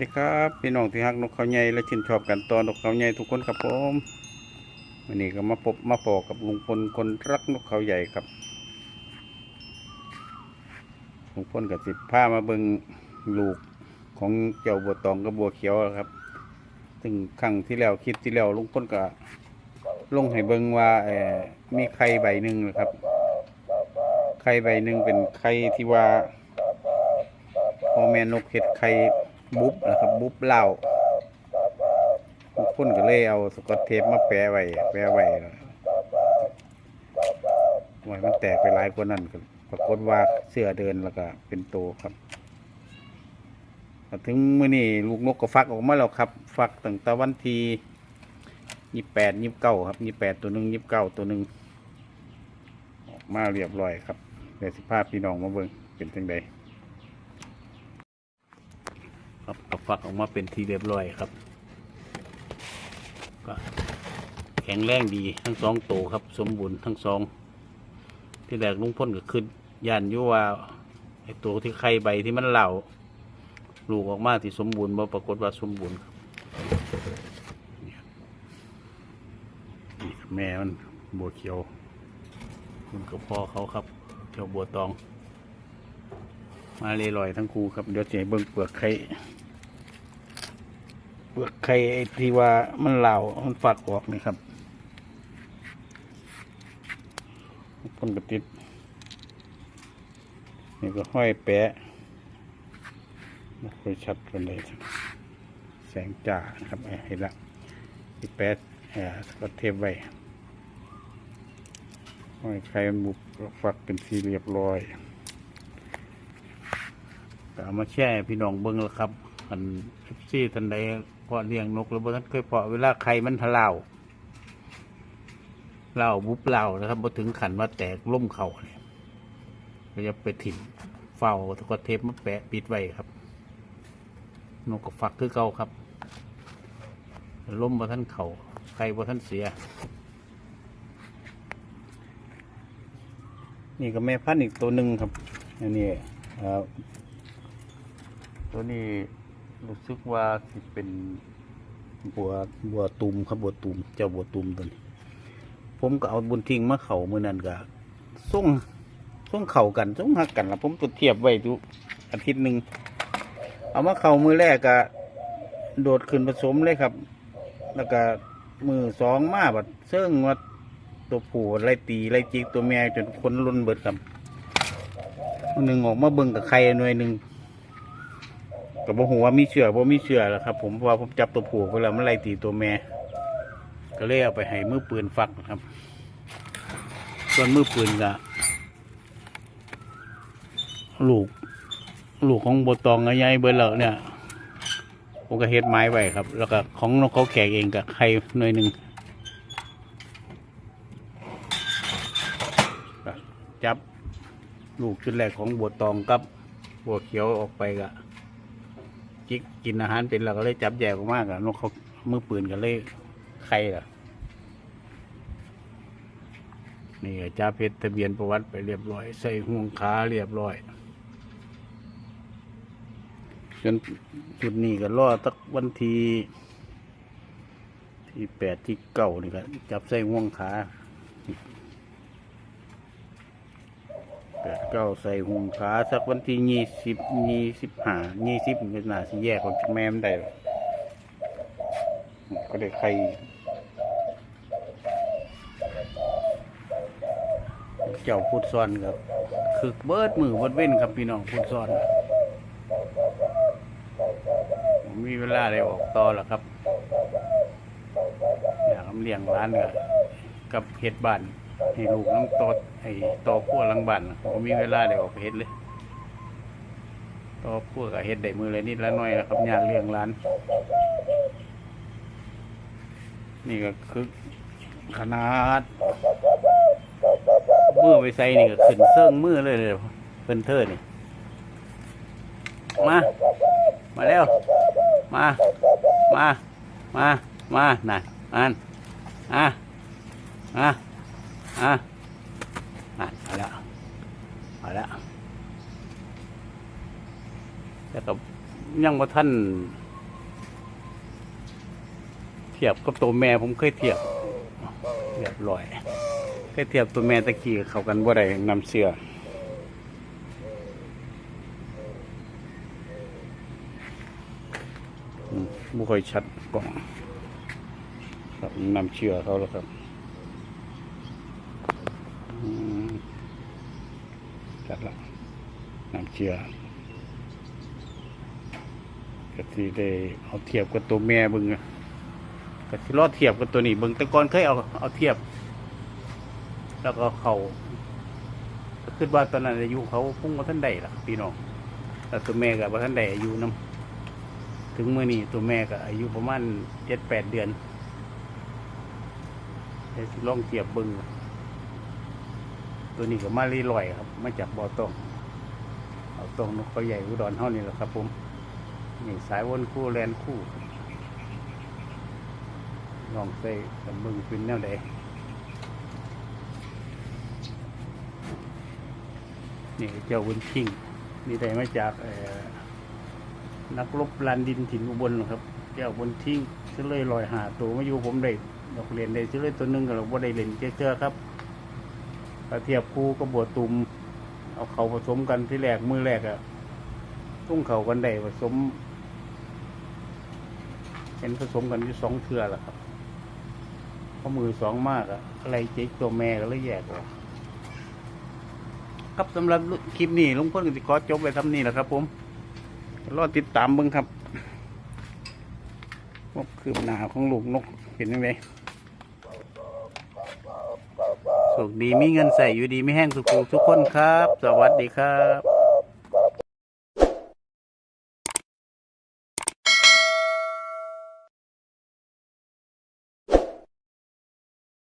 ดีครับพี่น้องที่ฮักนกเขาใหญ่และชื่นชอบกันตอนนกเขาใหญ่ทุกคนครับผมวันนี้ก็มาพบมาปอกับลุงพลคนรักนกเขาใหญ่ครับลุงพลกับสิบผ้ามาเบิงลูกของเจ้าบัวตองกับบัวเขียวครับซึ่งครั้งที่แล้วคลิดที่แล้วลุงพลก็ลงให้เบิงว่าเออมีไข่ใบหนึ่งนะครับไข่ใบหนึ่งเป็นไข่ที่ว่าพ่อแม่นกเห็ดไข่ บุ๊บนะครับ บุ๊บเหล้าทุกคนก็เลยเอาสกอตเทปมาแปะไว้แปะไว้แล้วไว้มันแตกไปหลายกว่านั้นก็ปรากฏว่าเสื้อเดินแล้วก็เป็นโตครับถึงเมื้อนี้ลูกนกก็ฟักออกมาแล้วครับ ฟักตั้งแต่วันที่ยี่แปดยี่เก้าครับยี่แปดตัวหนึ่งยี่เก้าตัวหนึ่งออกมาเรียบร้อยครับเดี๋ยวสิภาพพี่น้องมาเบิ่งเป็นจังได ครับก็ฟักออกมาเป็นทีเรียบร้อยครับก็แข็งแรงดีทั้งสองโตวครับ สมบูรณ์ทั้งสอง ที่แรกลุงพ่นก็ขึ้นยันยู่ว่าไอตัวที่ไข่ใบที่มันเหล่าลูกออกมาที่สมบูรณ์มาปรากฏว่าสมบูรณ์ครับนี่แม่มันบัวเขียวมันกับพ่อเขาครับเจ้าบัวตอง มาเลยลอยทั้งคู่ครับ เดี๋ยวจะเบิ่งเปลือกไข่ ลือกไข่ไอ้ที่ว่ามันเหล่ามันฝักออกนี่ครับพ่นกระติดนี่ก็ห้อยแปะไม่ค่อยชัดกันเลยแสงจ้านะครับเอ้เห็นละที่แปะเออสก็เทปไว้ห้อยไข่มันบุกฝักเป็นสีเรียบร้อยเอามาแช่พี่น้องเบิ้งแล้วครับอันซี่ทันใด เพาะเลี้ยงนกแล้วบ่ทันเคยเพาะเวลาไข่มันทะเลาเล่าบุบเล่านะครับบ่ถึงขันว่าแตกล่มเข่าเนี่ยก็จะไปถิ่นเฝ้าตะกอเทปมาแปะปิดไว้ครับ นกก็ฟักคือเก่าครับล่มบ่ท่านเข่าไข่บ่ท่านเสีย นี่ก็แม่พันธุ์อีกตัวหนึ่งครับอันนี้ครับตัวนี้ รู้สึกว่าสิเป็นบัวบัวตุมครับบัวตุมเจ้าบัวตุมตัวนี้ ผมก็เอาบุญทิ้งมาเข่ามือนั่นก็ส่งส่งเข่ากันส่งหักกันแล้วผมตัวเทียบไว้ทุกอาทิตย์หนึ่งเอามาเข่ามือแรกก็โดดขึ้นผสมเลยครับ แล้วก็มือสองมาบัดเสื่องว่าตัวผู้ไล่ตีไล่จิกตัวแม่จนคนรุนเบิดครับหนึ่งออกมาเบิ่งกับใครหน่วยหนึ่ง ก็บอกว่ามีเชื่อบ่มีเชื่อแล้วครับ ผมเพราะว่าผมจับตัวผูกไปแล้วมันไล่ตีตัวแม่ ก็เลยเอาไปให้มือปืนฟักนะครับ ส่วนมือปืนก็ลูก ลูกของบตองกับยายเบิร์แล้วเนี่ยผมก็เฮ็ดไม้ไว้ครับ แล้วก็ของนกเขาแขกเองกับใครหน่วยหนึ่งจับลูกชุดแรกของบัวตองกับบัวเขียวออกไปก็ จิกกินอาหารเป็นเราก็เลยจับแยกออกมากอะนกเขามือปืนกันเลยไข่ล่ะ นี่จ่าเพชรทะเบียนประวัติไปเรียบร้อย ใส่ห่วงขาเรียบร้อยจนจุดนี้ก็รอตักวันที่ที่แปดที่เก้านี่ก็จับใส่ห่วงขาแปด เก้าใส่ห่วงขาสักวันที่ยี่สิบยี่สิบห้ายี่สิบก็น่าสิแยกออกจากแม่มนได้ก็ได้ใครเจ้าพุทธซ้อนครับคือเบิดมือเบิดเว้นครับพี่น้องพุทธซ้อนผมมีเวลาได้ออกต่อแล้วครับอยากทำเลี้ยงร้านกับเฮ็ดบ้าน ให้ลูกน้ำตอให้ตอพัวลังบ้านผมมีเวลาได้ออกไปเฮ็ดเลยตอพัวกับเฮ็ดได้มือเลยนิดละน้อยนะครับยากเลี้ยงร้าน นี่ก็คือขนาดมือไปใส่นี่ก็ขึ้นเสื่องมือเลยเลยเพิ่นเธอนี่ มา มาแล้ว มา มา มา มาน่ะอันอะอะ อะอะเอาล้วเอาล้วแต่ก็ยังบ่ท่านเทียบกับตัวแม่ผมเคยเทียบเรียบร้อยเคยเทียบตัวแม่ตะกี้เขากันบ่ได้นำเสื้ออืมบ่ค่อยชัดกล่องครับนำเชื่อเขาแล้วครับอืม ชัดละนำเชื่อก็ที่ได้เอาเทียบกับตัวแม่เบิ่งอะก็ที่รอดเทียบกับตัวนี้เบิ่งแต่ก่อนเคยเอาเอาเทียบ แล้วก็เขาก็คิดว่าตอนนั้นอายุเขาพุ่งมาท่านใดล่ะพี่น้องแต่ตัวแม่กับท่านใดอายุน้ำถึงเมื่อนี้ตัวแม่ก็อายุประมาณเจ็ดแปดเดือนเดี๋ยวสิลองเทียบเบิ้ง ตัวนี้ก็มาลีลอยครับ มาจากบ่อตองเอาตองนกเขาใหญ่อุดรเท่านี้แหละครับผมนี่สายวนคู่แลนคู่ลองใส่กับเบิ้งเป็นแนวใดนี่เจ้าวุนชิงนี่ได้มาจากนักรบลานดินถิ่นอุบลครับเจ้าวุนชิงซื้อเลยลอยหาตัวมาอยู่ผมได้ดอกเรียนได้ซื้อเลยตัวหนึงกับเราบ่ได้เล่นเจ้าครับ กระเทียบคู่ก็บวตุมเอาเขาผสมกันที่แรกมือแรกอะตุ้งเขากันได้ผสม เห็นผสมกันอยู่สองเทือแหละครับเพราะมือสองมากอะอะไรเจ๊กตัวแม่ก็เลยแยกออกครับสำหรับคลิปนี้ลุงพลก็สิขอจบไปทำนี่แหละครับ ผมรอติดตามเบิ่งครับว่าคืบหนาของลูกนกเห็นไหมโสุขดีมีเงินใส่อยู่ดีไม่แห้งสุขทุกคนครับ สวัสดีครับ